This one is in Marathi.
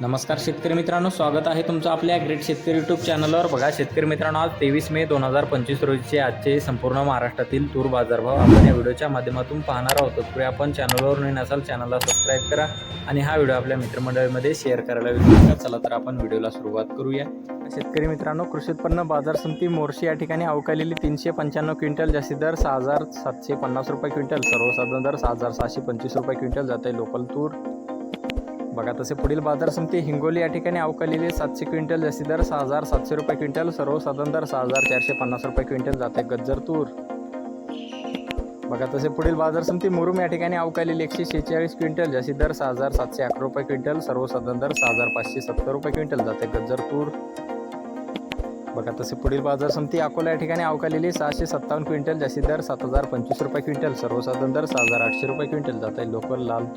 नमस्कार शेतकरी मित्रांनो स्वागत आहे तुमचं आपल्या ग्रेट शेतकरी यूट्यूब चॅनलवर बघा शेतकरी मित्रांनो आज तेवीस मे दोन हजार पंचवीस रोजीचे आजचे संपूर्ण महाराष्ट्रातील तूर बाजारभाव आपण या व्हिडिओच्या माध्यमातून पाहणार आहोत. तत्पूर्वी आपण चॅनलवर नवीन असाल चॅनलला सबस्क्राईब करा आणि हा व्हिडिओ आपल्या मित्रमंडळीमध्ये शेअर करायला विसरू नका. चला तर आपण व्हिडिओला सुरुवात करूया. शेतकरी मित्रांनो कृषी उत्पन्न बाजार समिती मोर्शी या ठिकाणी अवकालेली तीनशे पंच्याण्णव क्विंटल जास्ती दर सहा हजार सातशे पन्नास रुपये क्विंटल सर्वसाधारण दर सहा हजार सहाशे पंचवीस रुपये क्विंटल जाते लोकल तूर. बघा तसे पुढील बाजार समिती हिंगोली या ठिकाणी अवकालेली सातशे क्विंटल जास्ती दर सहा हजार सातशे रुपये क्विंटल सर्वसाधारण दर सहा हजार चारशे पन्नास रुपये क्विंटल जाते गज्जर तूर. बघा तसे पुढील बाजार समिती मुरुम या ठिकाणी अवकालेली एकशे शेहेचाळीस क्विंटल जास्ती दर सहा हजार सातशे अकरा रुपये क्विंटल सर्वसाधारण दर सहा हजार पाचशे सत्तर रुपये क्विंटल जाते गज्जर तूर. बघा तसे पुढील बाजार समिती अकोला या ठिकाणी अवकालेली सहाशे सत्तावन्न क्विंटल जास्ती दर सात हजार पंचवीस रुपये क्विंटल सर्वसाधारण दर सहा हजार आठशे रुपये क्विंटल जाते लोकल लाल तूर.